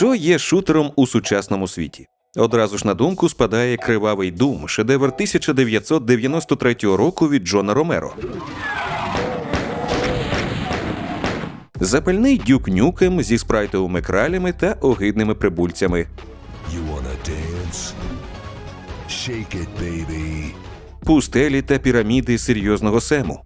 Що є шутером у сучасному світі? Одразу ж на думку спадає Кривавий Дум, шедевр 1993 року від Джона Ромеро. Запальний дюк нюкем зі спрайтовими кралями та огидними прибульцями. Dance? Shake it, baby. пустелі та піраміди серйозного сему.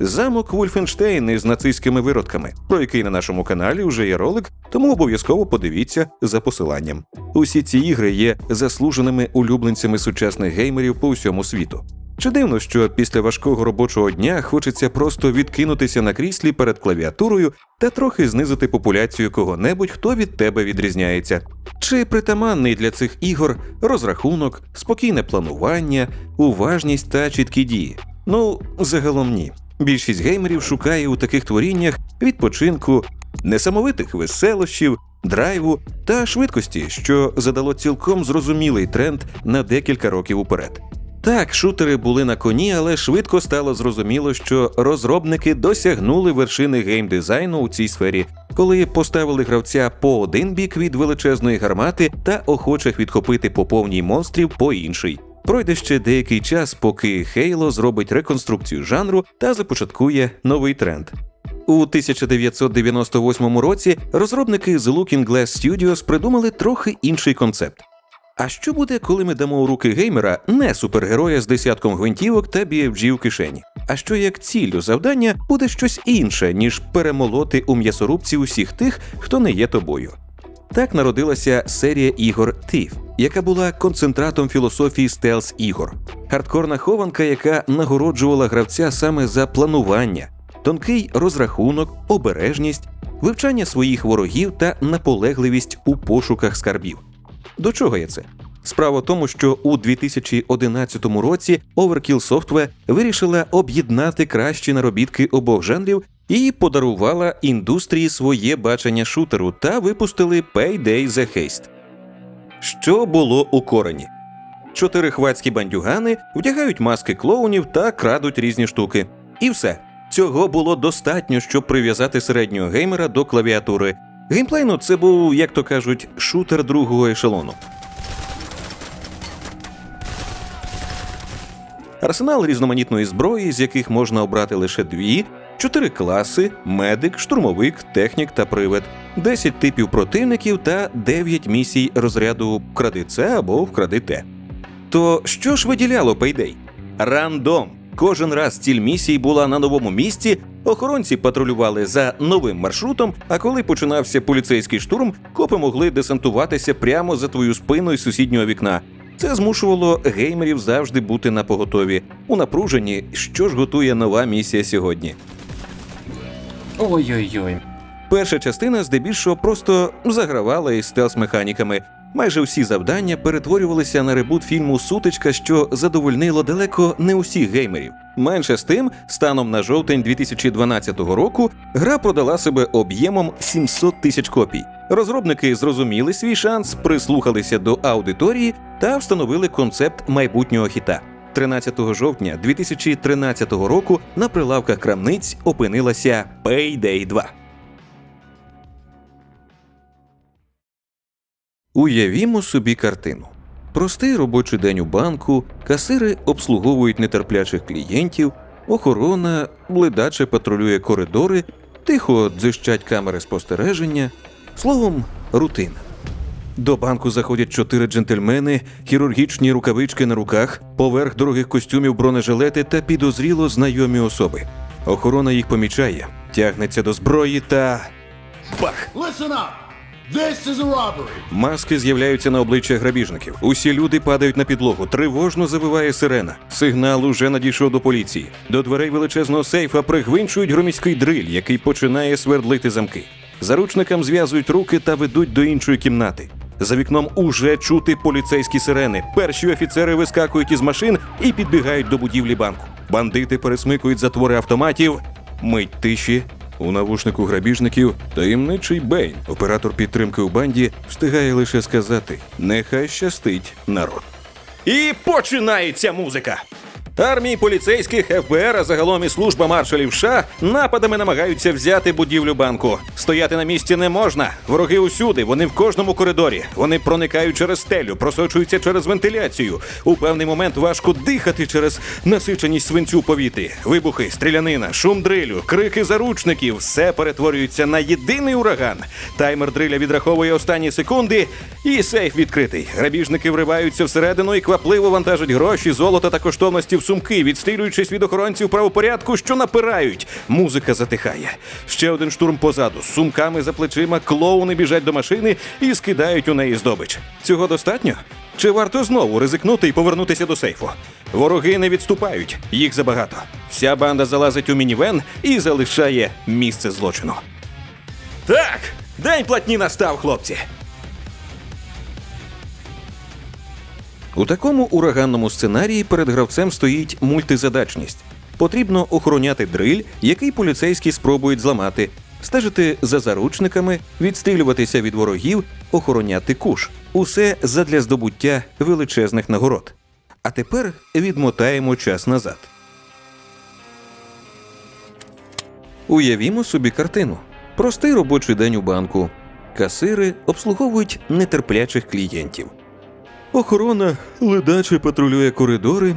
Замок Вульфенштейн із нацистськими виродками, про який на нашому каналі вже є ролик, тому обов'язково подивіться за посиланням. Усі ці ігри є заслуженими улюбленцями сучасних геймерів по всьому світу. Чи дивно, що після важкого робочого дня хочеться просто відкинутися на кріслі перед клавіатурою та трохи знизити популяцію кого-небудь, хто від тебе відрізняється? Чи притаманний для цих ігор розрахунок, спокійне планування, уважність та чіткі дії? Ну, загалом ні. Більшість геймерів шукає у таких творіннях відпочинку, несамовитих веселощів, драйву та швидкості, що задало цілком зрозумілий тренд на декілька років уперед. Так, шутери були на коні, але швидко стало зрозуміло, що розробники досягнули вершини геймдизайну у цій сфері, коли поставили гравця по один бік від величезної гармати та охочих відхопити по повній монстрів по інший. Пройде ще деякий час, поки Halo зробить реконструкцію жанру та започаткує новий тренд. У 1998 році розробники з Looking Glass Studios придумали трохи інший концепт. А що буде, коли ми дамо у руки геймера не супергероя з десятком гвинтівок та BFG у кишені? А що як ціллю завдання буде щось інше, ніж перемолоти у м'ясорубці усіх тих, хто не є тобою? Так народилася серія ігор Thief, яка була концентратом філософії стелс ігор, хардкорна хованка, яка нагороджувала гравця саме за планування, тонкий розрахунок, обережність, вивчання своїх ворогів та наполегливість у пошуках скарбів. До чого я це? Справа в тому, що у 2011 році Overkill Software вирішила об'єднати кращі наробітки обох жанрів і подарувала індустрії своє бачення шутеру та випустили Payday The Haste. Що було у корені? Чотири хвацькі бандюгани вдягають маски клоунів та крадуть різні штуки. І все. Цього було достатньо, щоб прив'язати середнього геймера до клавіатури. Геймплейно це був, як то кажуть, шутер другого ешелону. Арсенал різноманітної зброї, з яких можна обрати лише дві, чотири класи, медик, штурмовик, технік та привид, 10 типів противників та 9 місій розряду вкради це або вкради те. То що ж виділяло Payday? Рандом. Кожен раз ціль місії була на новому місці, охоронці патрулювали за новим маршрутом, а коли починався поліцейський штурм, копи могли десантуватися прямо за твою спину із сусіднього вікна. Це змушувало геймерів завжди бути на поготові, у напруженні, що ж готує нова місія сьогодні. Ой-ой-ой. Перша частина здебільшого просто загравала із стелс-механіками. Майже всі завдання перетворювалися на ребут фільму Сутичка, що задовольнило далеко не усіх геймерів. Менше з тим, станом на жовтень 2012 року, гра продала себе об'ємом 700 тисяч копій. Розробники зрозуміли свій шанс, прислухалися до аудиторії та встановили концепт майбутнього хіта. 13 жовтня 2013 року на прилавках крамниць опинилася Payday 2. Уявімо собі картину. Простий робочий день у банку, касири обслуговують нетерплячих клієнтів, охорона блидаче патрулює коридори, тихо дзищать камери спостереження. Словом, рутина. До банку заходять чотири джентльмени, хірургічні рукавички на руках, поверх дорогих костюмів бронежилети та підозріло знайомі особи. Охорона їх помічає, тягнеться до зброї та. Бах! Listen up! This is a robbery! Маски з'являються на обличчях грабіжників. Усі люди падають на підлогу. Тривожно завиває сирена. Сигнал уже надійшов до поліції. До дверей величезного сейфа пригвинчують громіський дриль, який починає свердлити замки. Заручникам зв'язують руки та ведуть до іншої кімнати. За вікном уже чути поліцейські сирени. Перші офіцери вискакують із машин і підбігають до будівлі банку. Бандити пересмикують затвори автоматів. Мить тиші. У навушнику грабіжників таємничий Бейн, оператор підтримки у банді, встигає лише сказати: нехай щастить народ. І починається музика. Армії поліцейських ФБР, а загалом і служба маршалів США нападами намагаються взяти будівлю банку. Стояти на місці не можна. Вороги усюди, вони в кожному коридорі. Вони проникають через стелю, просочуються через вентиляцію. У певний момент важко дихати через насиченість свинцю повітрі. Вибухи, стрілянина, шум дрилю, крики заручників. Все перетворюється на єдиний ураган. Таймер дриля відраховує останні секунди, і сейф відкритий. Грабіжники вриваються всередину і квапливо вантажать гроші, золото та коштовності в сумки, відстрілюючись від охоронців правопорядку, що напирають. Музика затихає. Ще один штурм позаду. З сумками за плечима клоуни біжать до машини і скидають у неї здобич. Цього достатньо? Чи варто знову ризикнути і повернутися до сейфу? Вороги не відступають, їх забагато. Вся банда залазить у мінівен і залишає місце злочину. Так, день платні настав, хлопці. У такому ураганному сценарії перед гравцем стоїть мультизадачність. Потрібно охороняти дриль, який поліцейські спробують зламати, стежити за заручниками, відстрілюватися від ворогів, охороняти куш. Усе задля здобуття величезних нагород. А тепер відмотаємо час назад. Уявімо собі картину. Простий робочий день у банку. Касири обслуговують нетерплячих клієнтів. Охорона ледаче патрулює коридори.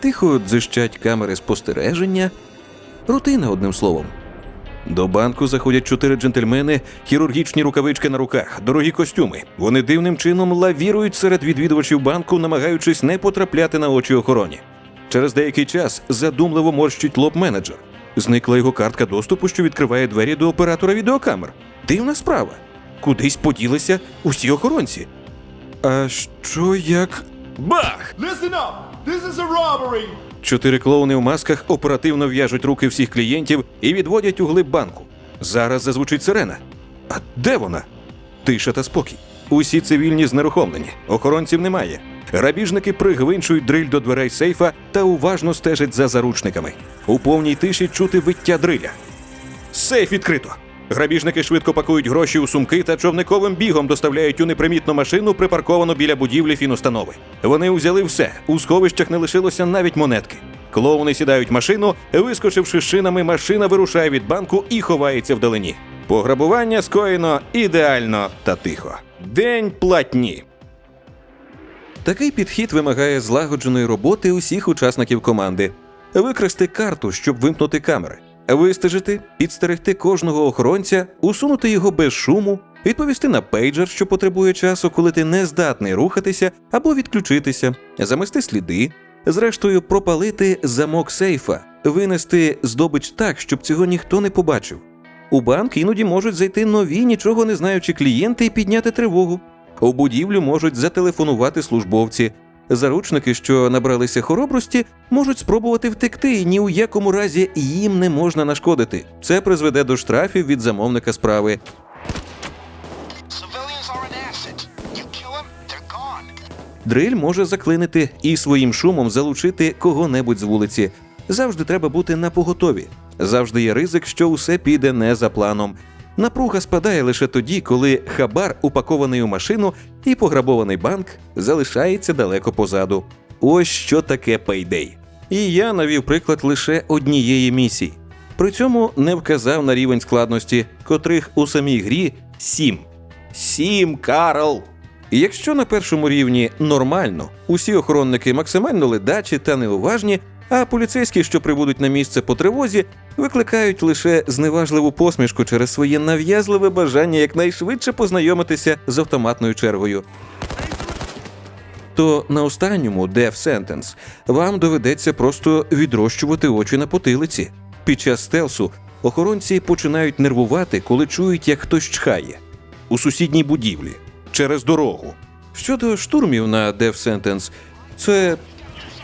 Тихо дзищать камери спостереження. Рутина, одним словом. До банку заходять чотири джентльмени, хірургічні рукавички на руках, дорогі костюми. Вони дивним чином лавірують серед відвідувачів банку, намагаючись не потрапляти на очі охороні. Через деякий час задумливо морщить лоб менеджер. Зникла його картка доступу, що відкриває двері до оператора відеокамер. Дивна справа. Кудись поділися усі охоронці. А що як. Бах! Listen up! This is a robbery! Чотири клоуни в масках оперативно в'яжуть руки всіх клієнтів і відводять у глиб банку. Зараз зазвучить сирена. А де вона? Тиша та спокій. Усі цивільні знерухомлені, охоронців немає. Грабіжники пригвинчують дриль до дверей сейфа та уважно стежать за заручниками. У повній тиші чути виття дриля. Сейф відкрито. Грабіжники швидко пакують гроші у сумки та човниковим бігом доставляють у непримітну машину, припарковану біля будівлі фінустанови. Вони узяли все. У сховищах не лишилося навіть монетки. Клоуни сідають в машину, вискочивши шинами, машина вирушає від банку і ховається вдалині. Пограбування скоєно ідеально та тихо. День платні. Такий підхід вимагає злагодженої роботи усіх учасників команди. Викрасти карту, щоб вимкнути камери, вистежити, підстерегти кожного охоронця, усунути його без шуму, відповісти на пейджер, що потребує часу, коли ти не здатний рухатися або відключитися, замести сліди, зрештою пропалити замок сейфа, винести здобич так, щоб цього ніхто не побачив. У банк іноді можуть зайти нові, нічого не знаючи клієнти і підняти тривогу. У будівлю можуть зателефонувати службовці. Заручники, що набралися хоробрості, можуть спробувати втекти, і ні у якому разі їм не можна нашкодити. Це призведе до штрафів від замовника справи. Дриль може заклинити і своїм шумом залучити кого-небудь з вулиці. Завжди треба бути на поготові. Завжди є ризик, що усе піде не за планом. Напруга спадає лише тоді, коли хабар упакований у машину і пограбований банк залишається далеко позаду. Ось що таке пейдей. І я навів приклад лише однієї місії. При цьому не вказав на рівень складності, котрих у самій грі сім. Сім, Карл! Якщо на першому рівні нормально, усі охоронники максимально ледачі та неуважні, а поліцейські, що прибудуть на місце по тривозі, викликають лише зневажливу посмішку через своє нав'язливе бажання якнайшвидше познайомитися з автоматною чергою. То на останньому Death Sentence вам доведеться просто відрощувати очі на потилиці. Під час стелсу охоронці починають нервувати, коли чують, як хтось чхає у сусідній будівлі через дорогу. Щодо штурмів на Death Sentence, це.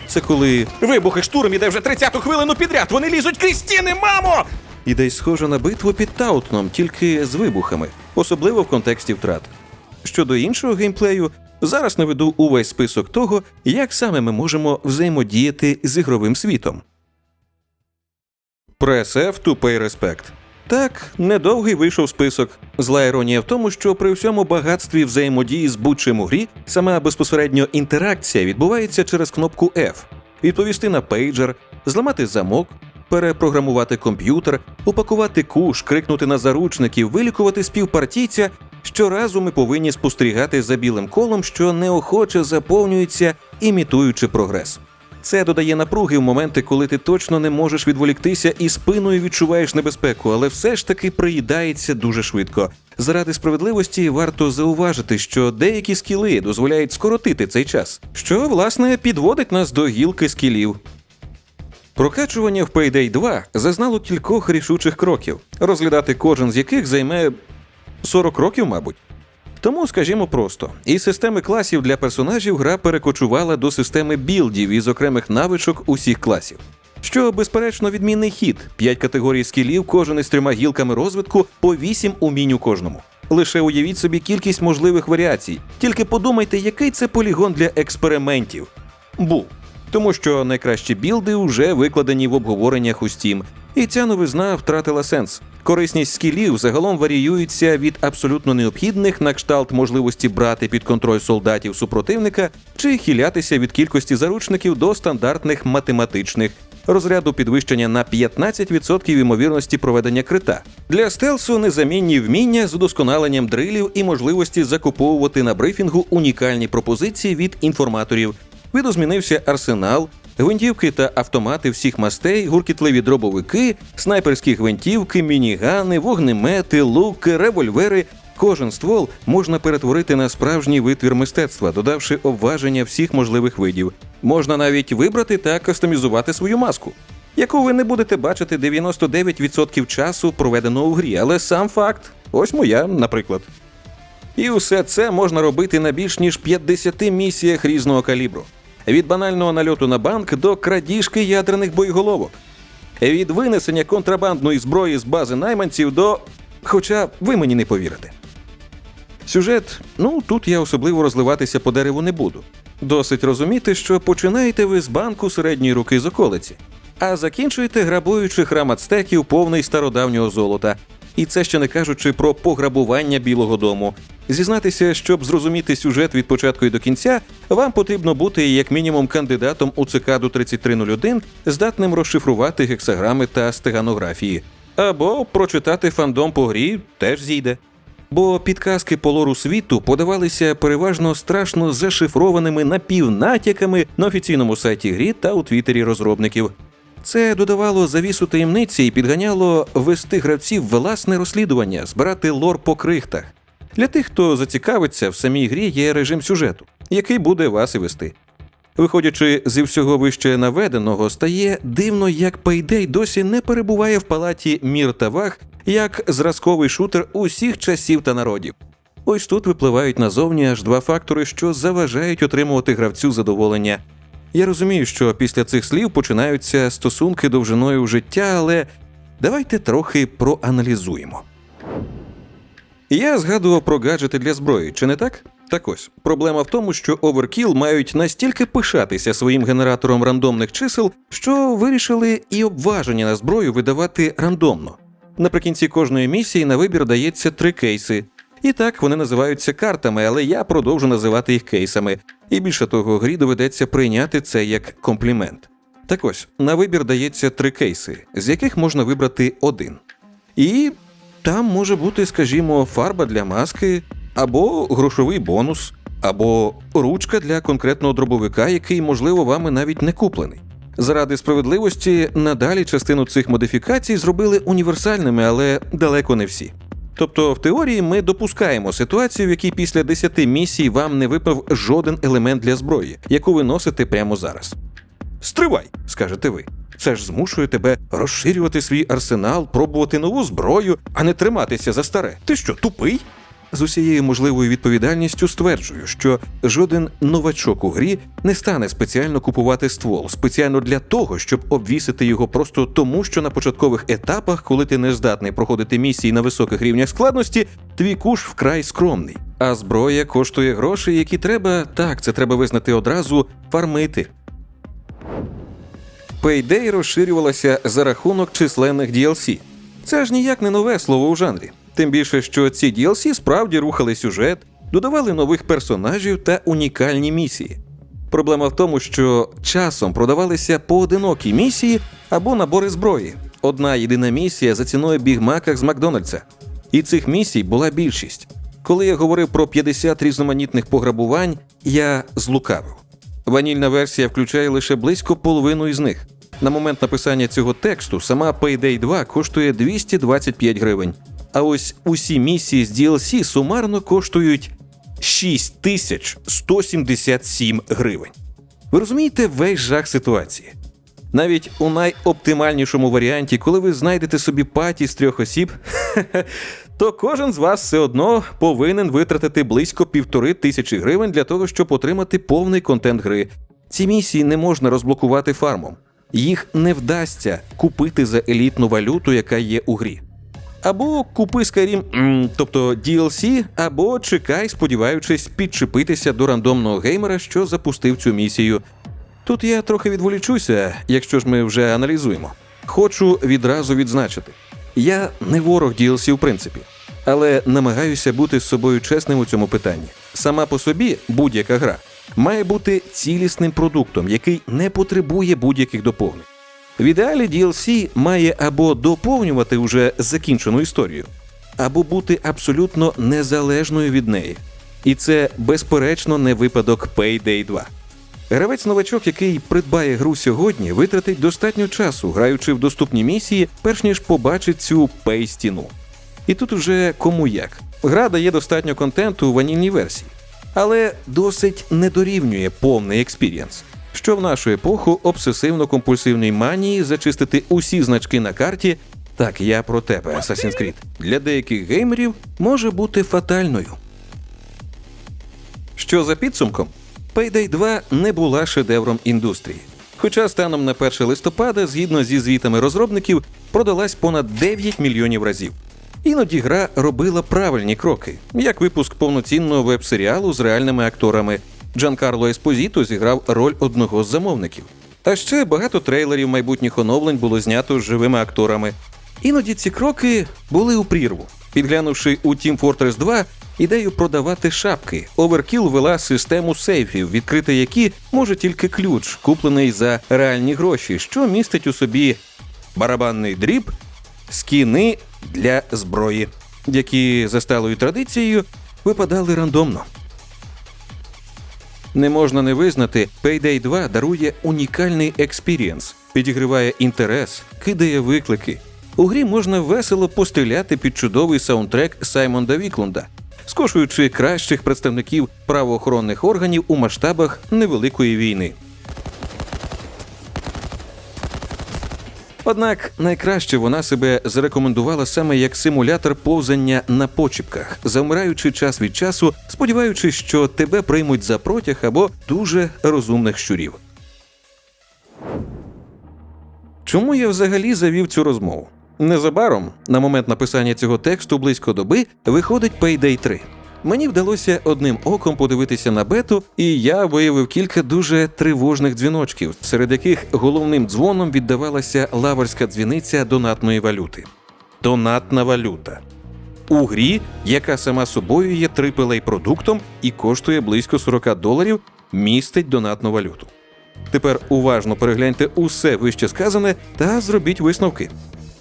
Це коли. Вибухи штурм іде вже 30-ту хвилину підряд. Вони лізуть крізь стіни, мамо! І десь схоже на битву під Таутном, тільки з вибухами, особливо в контексті втрат. Щодо іншого геймплею, зараз наведу увесь список того, як саме ми можемо взаємодіяти з ігровим світом. To pay respect. Так, недовгий вийшов список. Зла іронія в тому, що при всьому багатстві взаємодії з будь-чим у грі сама безпосередньо інтеракція відбувається через кнопку F. відповісти на пейджер, зламати замок, перепрограмувати комп'ютер, упакувати куш, крикнути на заручників, вилікувати співпартійця. Щоразу ми повинні спостерігати за білим колом, що неохоче заповнюється, імітуючи прогрес. Це додає напруги в моменти, коли ти точно не можеш відволіктися і спиною відчуваєш небезпеку, але все ж таки приїдається дуже швидко. Заради справедливості варто зауважити, що деякі скіли дозволяють скоротити цей час, що власне підводить нас до гілки скілів. Прокачування в Payday 2 зазнало кількох рішучих кроків, розглядати кожен з яких займе 40 років, мабуть. Тому, скажімо просто, із системи класів для персонажів гра перекочувала до системи білдів із окремих навичок усіх класів. Що, безперечно, відмінний хід: 5 категорій скілів, кожен із трьома гілками розвитку, по 8 умінь у кожному. Лише уявіть собі кількість можливих варіацій. Тільки подумайте, який це полігон для експериментів. Був. Тому що найкращі білди вже викладені в обговореннях у Steam, і ця новизна втратила сенс. Корисність скілів загалом варіюється від абсолютно необхідних на кшталт можливості брати під контроль солдатів супротивника чи хилятися від кількості заручників до стандартних математичних розряду підвищення на 15% ймовірності проведення крита. Для стелсу незамінні вміння з удосконаленням дрилів і можливості закуповувати на брифінгу унікальні пропозиції від інформаторів. Видозмінився арсенал, гвинтівки та автомати всіх мастей, гуркітливі дробовики, снайперські гвинтівки, мінігани, вогнемети, луки, револьвери. Кожен ствол можна перетворити на справжній витвір мистецтва, додавши обваження всіх можливих видів. Можна навіть вибрати та кастомізувати свою маску, яку ви не будете бачити 99% часу, проведеного у грі, але сам факт ось моя, наприклад. І усе це можна робити на більш ніж 50 місіях різного калібру. Від банального нальоту на банк до крадіжки ядерних боєголовок. Від винесення контрабандної зброї з бази найманців до. Хоча ви мені не повірите. Сюжет, ну тут я особливо розливатися по дереву не буду. Досить розуміти, що починаєте ви з банку середньої руки з околиці, а закінчуєте грабуючи храм ацтеків повний стародавнього золота. І це ще не кажучи про пограбування Білого Дому. Зізнатися, щоб зрозуміти сюжет від початку і до кінця, вам потрібно бути як мінімум кандидатом у цикаду 3301, здатним розшифрувати гексаграми та стеганографії, або прочитати фандом по грі теж зійде. Бо підказки по лору світу подавалися переважно страшно зашифрованими напівнатяками на офіційному сайті грі та у твіттері розробників. Це додавало завісу таємниці і підганяло вести гравців власне розслідування, збирати лор по крихтах. Для тих, хто зацікавиться, в самій грі є режим сюжету, який буде вас і вести. Виходячи зі всього вище наведеного, стає дивно, як Payday досі не перебуває в палаті мір та ваг як зразковий шутер усіх часів та народів. Ось тут випливають назовні аж два фактори, що заважають отримувати гравцю задоволення. Я розумію, що після цих слів починаються стосунки довжиною життя, але давайте трохи проаналізуємо. Я згадував про гаджети для зброї, чи не так? Так ось проблема в тому, що Overkill мають настільки пишатися своїм генератором рандомних чисел, що вирішили і обваження на зброю видавати рандомно. Наприкінці кожної місії на вибір дається три кейси. І так вони називаються картами, але я продовжу називати їх кейсами. І більше того, грі доведеться прийняти це як комплімент. Так ось, на вибір дається три кейси, з яких можна вибрати один. І там може бути, скажімо, фарба для маски, або грошовий бонус, або ручка для конкретного дробовика, який, можливо, вами навіть не куплений. Заради справедливості надалі частину цих модифікацій зробили універсальними, але далеко не всі. Тобто, в теорії ми допускаємо ситуацію, в якій після 10 місій вам не випав жоден елемент для зброї, яку ви носите прямо зараз. Стривай, скажете ви. Це ж змушує тебе розширювати свій арсенал, пробувати нову зброю, а не триматися за старе. Ти що, тупий? З усією можливою відповідальністю стверджую, що жоден новачок у грі не стане спеціально купувати ствол, спеціально для того, щоб обвісити його просто тому, що на початкових етапах, коли ти не здатний проходити місії на високих рівнях складності, твій куш вкрай скромний. А зброя коштує гроші, які треба, так, це треба визнати одразу, фармити. Payday розширювалася за рахунок численних DLC. Це ж ніяк не нове слово у жанрі. Тим більше, що ці DLC справді рухали сюжет, додавали нових персонажів та унікальні місії. Проблема в тому, що часом продавалися поодинокі місії або набори зброї. Одна єдина місія за ціною бігмака з Макдональдса. І цих місій була більшість. Коли я говорив про 50 різноманітних пограбувань, я злукавив. Ванільна версія включає лише близько половину із них. На момент написання цього тексту сама Payday 2 коштує 225 гривень. А ось усі місії з DLC сумарно коштують 6177 гривень. Ви розумієте весь жах ситуації? Навіть у найоптимальнішому варіанті, коли ви знайдете собі паті з трьох осіб, то кожен з вас все одно повинен витратити близько півтори тисячі гривень для того, щоб отримати повний контент гри. Ці місії не можна розблокувати фармом. Їх не вдасться купити за елітну валюту, яка є у грі. Або купи Skyrim, тобто DLC, або чекай, сподіваючись підчепитися до рандомного геймера, що запустив цю місію. Тут я трохи відволічуся, якщо ж ми вже аналізуємо. Хочу відразу відзначити: я не ворог DLC в принципі, але намагаюся бути з собою чесним у цьому питанні. Сама по собі будь-яка гра має бути цілісним продуктом, який не потребує будь-яких доповнень. В ідеалі DLC має або доповнювати уже закінчену історію, або бути абсолютно незалежною від неї. І це безперечно не випадок Payday 2. Гравець новачок, який придбає гру сьогодні, витратить достатньо часу, граючи в доступні місії, перш ніж побачить цю пей-стіну. І тут уже кому як. Гра дає достатньо контенту у ванільній версії, але досить не дорівнює повний експірієнс. Що в нашу епоху обсесивно-компульсивної манії зачистити усі значки на карті. Так, я про тебе, Assassin's Creed. Для деяких геймерів може бути фатальною. Що за підсумком? Payday 2 не була шедевром індустрії. Хоча станом на 1 листопада, згідно зі звітами розробників, продалась понад 9 мільйонів разів. Іноді гра робила правильні кроки, як випуск повноцінного веб-серіалу з реальними акторами. Джанкарло Еспозіто зіграв роль одного з замовників. А ще багато трейлерів майбутніх оновлень було знято з живими акторами. Іноді ці кроки були у прірву. Підглянувши у Team Fortress 2 ідею продавати шапки, Overkill вела систему сейфів, відкрити які може тільки ключ, куплений за реальні гроші, що містить у собі барабанний дріб, скіни для зброї, які за сталою традицією випадали рандомно. Не можна не визнати, Payday 2 дарує унікальний експірієнс, підігриває інтерес, кидає виклики. У грі можна весело постріляти під чудовий саундтрек Саймонда Віклунда, скошуючи кращих представників правоохоронних органів у масштабах невеликої війни. Однак найкраще вона себе зарекомендувала саме як симулятор повзання на почіпках, завмираючи час від часу, сподіваючись, що тебе приймуть за протяг або дуже розумних щурів. Чому я взагалі завів цю розмову? Незабаром, на момент написання цього тексту близько доби, виходить Payday 3. Мені вдалося одним оком подивитися на бету, і я виявив кілька дуже тривожних дзвіночків, серед яких головним дзвоном віддавалася лаврська дзвіниця донатної валюти. Донатна валюта. У грі, яка сама собою є AAA продуктом і коштує близько 40 доларів, містить донатну валюту. Тепер уважно перегляньте усе вище сказане та зробіть висновки.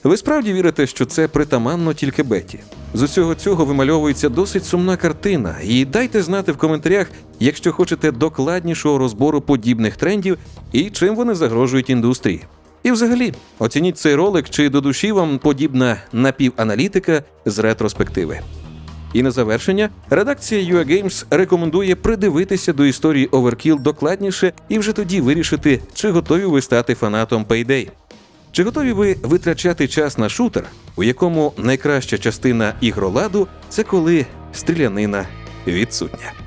Ви справді вірите, що це притаманно тільки Беті? З усього цього вимальовується досить сумна картина, і дайте знати в коментарях, якщо хочете докладнішого розбору подібних трендів і чим вони загрожують індустрії. І взагалі, оцініть цей ролик, чи до душі вам подібна напіваналітика з ретроспективи. І на завершення, редакція UA Games рекомендує придивитися до історії Overkill докладніше і вже тоді вирішити, чи готові ви стати фанатом Payday. Чи готові ви витрачати час на шутер, у якому найкраща частина ігроладу це коли стрілянина відсутня?